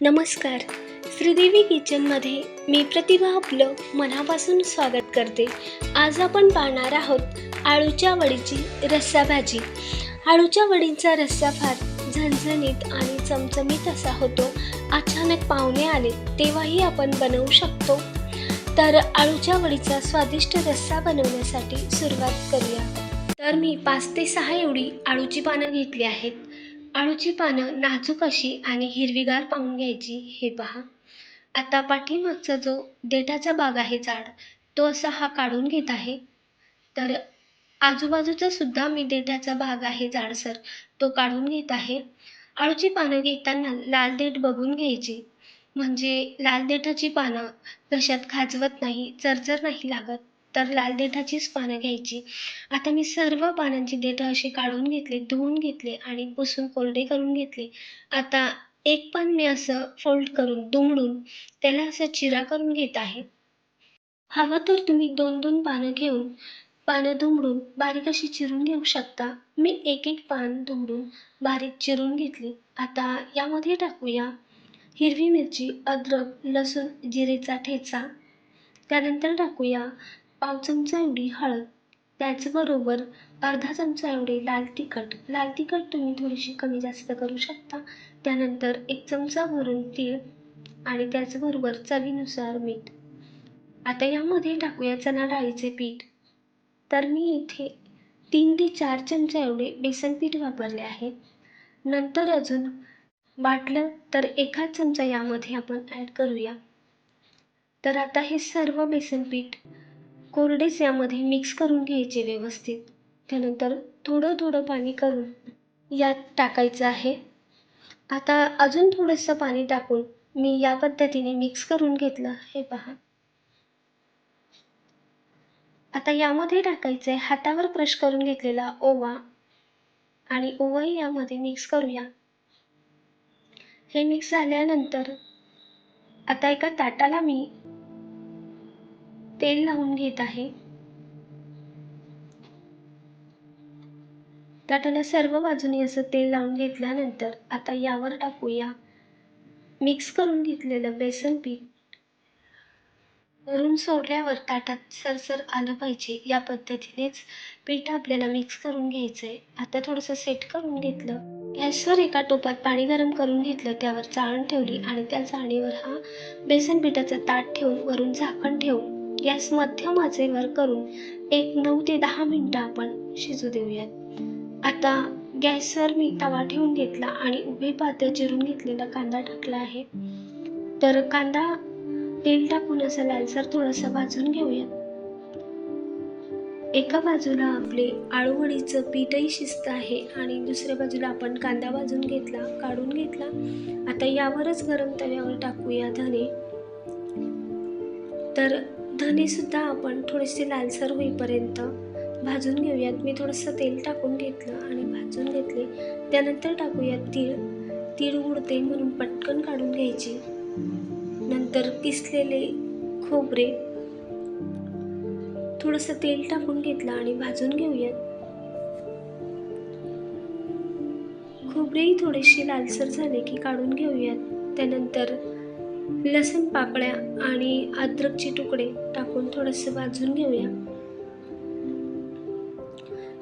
नमस्कार. श्रीदेवी किचनमध्ये मी प्रतिभा आपलं मनापासून स्वागत करते. आज आपण पाहणार आहोत आळूच्या वडीची रस्सा भाजी. आळूच्या वडींचा रस्सा फार झणझणीत आणि चमचमीत असा होतो. अचानक पाहुणे आले तेव्हाही आपण बनवू शकतो. तर आळूच्या वडीचा स्वादिष्ट रस्सा बनवण्यासाठी सुरुवात करूया. तर मी पाच ते सहा एवढी आळूची पानं घेतली आहेत. आळूची पानं नाजूक अशी आणि हिरवीगार पाहून घ्यायची हे पहा. आता पाठीमागचा जो देठाचा भाग आहे जाड तो असा हा काढून घेत आहे. तर आजूबाजूचा सुद्धा मी देठाचा भाग आहे जाडसर तो काढून घेत आहे. आळूची पानं घेताना लाल देठ बघून घ्यायची. म्हणजे लाल देठाची पानं कशात खाजवत नाही चरचर नाही लागत. तर लाल देठाचीच पानं घ्यायची. आता मी सर्व पानांची देठं अशी काढून घेतली धुवून घेतले आणि पुसून कोरडे करून घेतले. आता एक पान मी असं फोल्ड करून दुमडून त्याला असं चिरा करून घेत आहे. हवं तर तुम्ही दोन दोन पानं घेऊन पानं दुमडून बारीक अशी चिरून घेऊ शकता. मी एक एक पान दुमडून बारीक चिरून घेतली. आता यामध्ये टाकूया हिरवी मिरची अद्रक लसूण जिरेचा ठेचा. त्यानंतर टाकूया पाव चमचा एवढी हळद त्याचबरोबर अर्धा चमचा एवढे लाल तिखट. लाल तिखट तुम्ही थोडीशी कमी जास्त करू शकता. त्यानंतर एक चमचा भरून तीळ आणि त्याचबरोबर चवीनुसार मीठ. आता यामध्ये टाकूया चणा डाळीचे पीठ. तर मी इथे तीन ते चार चमचा एवढे बेसन पीठ वापरले आहे. नंतर अजून वाटलं तर एखाद चमचा यामध्ये आपण ॲड करूया. तर आता हे सर्व बेसन पीठ कोरडेच यामध्ये मिक्स करून घ्यायचे व्यवस्थित. त्यानंतर थोडं थोडं पाणी करून यात टाकायचं आहे. आता अजून थोडंसं पाणी टाकून मी या पद्धतीने मिक्स करून घेतलं हे पहा. आता यामध्ये टाकायचं आहे हातावर क्रश करून घेतलेला ओवा आणि ओवाही यामध्ये मिक्स करूया. हे मिक्स झाल्यानंतर आता एका ताटाला मी तेल लावून घेत आहे. ताटाला सर्व बाजूने असं तेल लावून घेतल्यानंतर आता यावर टाकूया. मिक्स करून घेतलेलं बेसन पीठ वरून सोडल्यावर ताटात सरसर आलं पाहिजे. या पद्धतीनेच पीठ आपल्याला मिक्स करून घ्यायचं आहे आता थोडंसं सेट करून घेतलं. गॅसवर एका टोपात पाणी गरम करून घेतलं. त्यावर चाळण ठेवली आणि त्या चाळणीवर हा बेसन पिठाचा ताट ठेवून वरून झाकण ठेवून गॅस मध्यम आचेवर करून एक नऊ ते दहा मिनटं आपण शिजू देऊयात. आता गॅसवर मी तवा ठेवून घेतला आणि उभे पात्र चिरून घेतलेला कांदा टाकला आहे. तर कांदा तेल टाकून असा लालसर थोडंसं भाजून घेऊयात. एका बाजूला आपले आळूवडीचं पीठही शिस्त आहे आणि दुसऱ्या बाजूला आपण कांदा भाजून घेतला काढून घेतला. आता यावरच गरम तव्यावर टाकूया धने तर धनेसुद्धा आपण थोडेसे लालसर होईपर्यंत भाजून घेऊयात. मी थोडंसं तेल टाकून घेतलं आणि भाजून घेतले. त्यानंतर टाकूयात तीळ. तीळ उडते म्हणून पटकन काढून घ्यायची. नंतर किसलेले खोबरे. थोडंसं तेल टाकून घेतलं आणि भाजून घेऊयात. खोबरेही थोडेसे लालसर झाले की काढून घेऊयात. त्यानंतर लसूण पाकळ्या आणि अद्रकचे तुकडे टाकून थोडंसं भाजून घेऊया.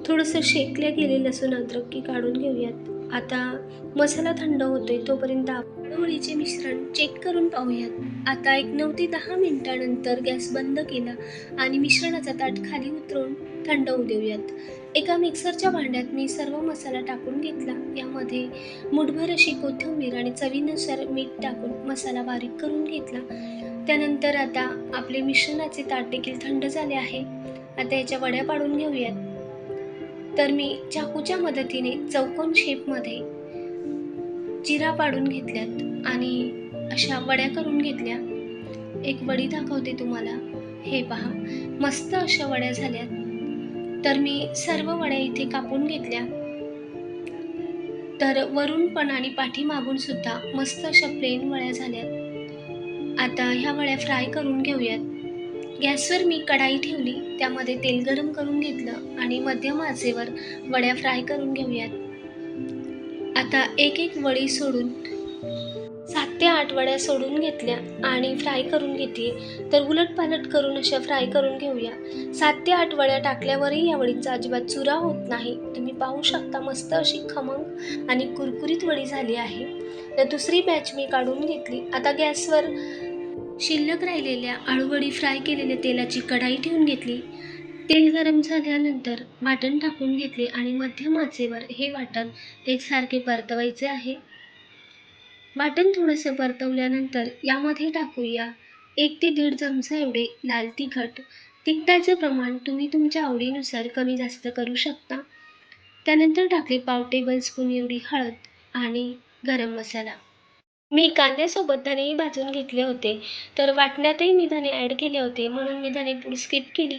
थोडंसं शेकले गेले लसूण अद्रक की काढून घेऊयात. आता मसाला थंड होतोय तोपर्यंत होळीचे मिश्रण चेक करून पाहूयात. आता एक नऊ ते दहा मिनिटानंतर गॅस बंद केला आणि मिश्रणाचा ताट खाली उतरवून थंड होऊ देऊयात. एका मिक्सरच्या भांड्यात मी सर्व मसाला टाकून घेतला. यामध्ये मुठभर अशी कोथिंबीर आणि चवीनुसार मीठ टाकून मसाला बारीक करून घेतला. त्यानंतर आता आपले मिश्रणाचे ताट देखील थंड झाले आहे. आता याच्या वड्या पाडून घेऊयात. तर मी चाकूच्या मदतीने चौकोन शेपमध्ये जिरा पाडून घेतल्यात आणि अशा वड्या करून घेतल्या. एक वडी दाखवते तुम्हाला. हे पहा मस्त अशा वड्या झाल्यात. तर मी सर्व वड्या इथे कापून घेतल्या. तर वरून पण आणि पाठीमागून सुद्धा मस्त अशा प्लेन वड्या झाल्यात. आता ह्या वड्या फ्राय करून घेऊयात. गॅसवर मी कढाई ठेवली त्यामध्ये तेल गरम करून घेतलं आणि मध्यम आचेवर वड्या फ्राय करून घेऊयात. आता एक एक वडी सोडून सात ते आठ वड्या सोडून घेतल्या आणि फ्राय करून घेतली. तर उलटपालट करून अशा फ्राय करून घेऊया. सात ते आठ वड्या टाकल्यावरही या वडीचा अजिबात चुरा होत नाही. तुम्ही पाहू शकता मस्त अशी खमंग आणि कुरकुरीत वडी झाली आहे. तर दुसरी बॅच मी काढून घेतली. आता गॅसवर शिल्लक राहिलेल्या आळूवडी फ्राय केलेल्या तेलाची कढाई ठेवून घेतली. तेल गरम झाल्यानंतर वाटण टाकून घेतले आणि मध्यम आचेवर हे वाटण एकसारखे परतवायचे आहे. वाटण थोडंसं परतवल्यानंतर यामध्ये टाकूया. एक ते दीड चमचा एवढे लाल तिखट. तिखटाचं प्रमाण तुम्ही तुमच्या आवडीनुसार कमी जास्त करू शकता. त्यानंतर टाकले पाव टेबल स्पून एवढी हळद आणि गरम मसाला. मी कांद्यासोबत धनेही भाजून घेतले होते तर वाटण्यातही मी धने ॲड केले होते म्हणून मी धनेपूड स्किप केली.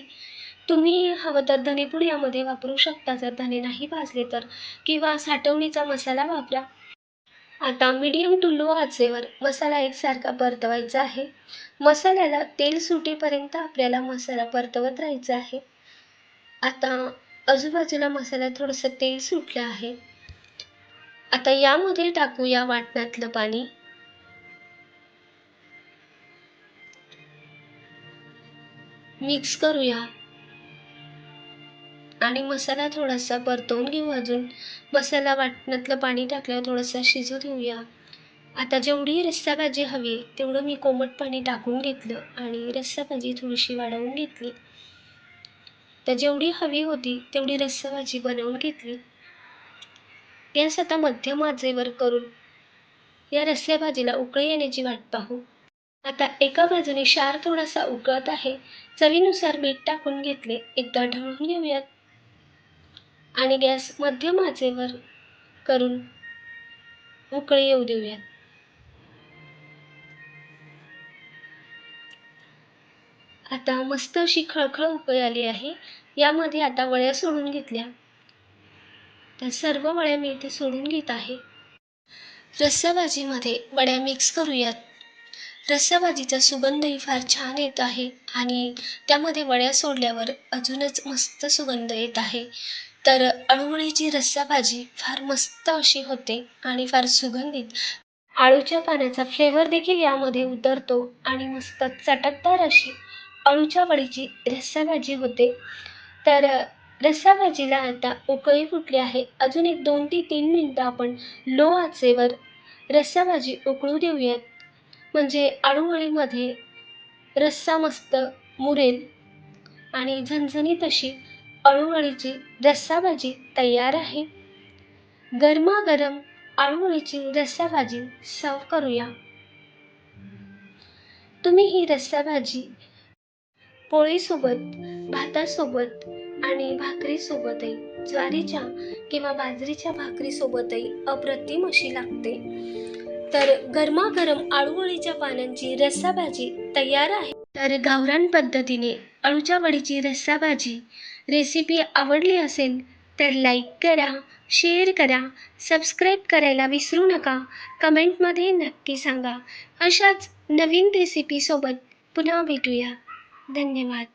तुम्ही हवं तर धनेपूड यामध्ये वापरू शकता जर धने नाही भाजले तर. किंवा साठवणीचा मसाला वापरा. आता मीडियम टू लो आचेवर मसाला एकसारखा परतवायचा आहे. मसाल्याला तेल सुटेपर्यंत आपल्याला मसाला परतवत राहायचा आहे. आता आजूबाजूला मसाला थोडंसं तेल सुटलं आहे. आता यामध्ये टाकूया वाटणातलं पाणी. मिक्स करूया. आणि मसाला थोडासा परतवून घेऊ अजून. मसाला वाटणातलं पाणी टाकल्यावर थोडंसं शिजू देऊया. आता जेवढी रस्सा भाजी हवी तेवढं मी कोमट पाणी टाकून घेतलं आणि रस्सा भाजी थोडीशी वाढवून घेतली. तर जेवढी हवी होती तेवढी रस्सा भाजी बनवून घेतली. गॅस आता मध्यम आचेवर करून या रस्स्या भाजीला उकळी येण्याची वाट पाहू. आता एका बाजूने शार थोडासा उकळत आहे. चवीनुसार मीठ टाकून घेतले. एकदा ढवळून घेऊयात. आणि गॅस मध्यम आचेवर करून उकळी येऊ देऊयात. आता मस्त अशी खळखळ उकळी आली आहे. यामध्ये आता वड्या सोडून घेतल्या. त्या सर्व वड्या मी इथे सोडून घेत आहे. रस्साभाजीमध्ये वड्या मिक्स करूयात. रस्साभाजीचा सुगंधही फार छान येत आहे आणि त्यामध्ये वड्या सोडल्यावर अजूनच मस्त सुगंध येत आहे. तर अळूवडीची रस्सा भाजी फार मस्त अशी होते आणि फार सुगंधित. अळूच्या पाण्याचा फ्लेवर देखील यामध्ये उतरतो आणि मस्त चटकदार अशी अळूच्या वडीची रस्सा भाजी होते. तर रस्सा भाजीला आता उकळी फुटली आहे. अजून एक दोन ते तीन मिनटं आपण लो आचेवर रस्सा भाजी उकळू देऊयात. म्हणजे अळूवळीमध्ये रस्सा मस्त मुरेल आणि झणझणीत अशी अळूवडीची रस्सा भाजी तयार आहे. गरमागरम आळूवडीची रस्सा भाजी सर्व करूया. तुम्ही ही रस्सा भाजी पोळीसोबत भातासोबत आणि भाकरीसोबतही ज्वारीच्या किंवा बाजरीच्या भाकरीसोबतही अप्रतिम अशी लागते. तर गरमागरम आळूवडीच्या पानांची रस्सा भाजी तयार आहे. तर गावरान पद्धतीने अळूच्या वडीची रस्सा भाजी रेसिपी आवडली असेल तर लाईक करा शेअर करा सबस्क्राईब करायला विसरू नका. कमेंटमध्ये नक्की सांगा. अशाच नवीन रेसिपीसोबत पुन्हा भेटूया. धन्यवाद.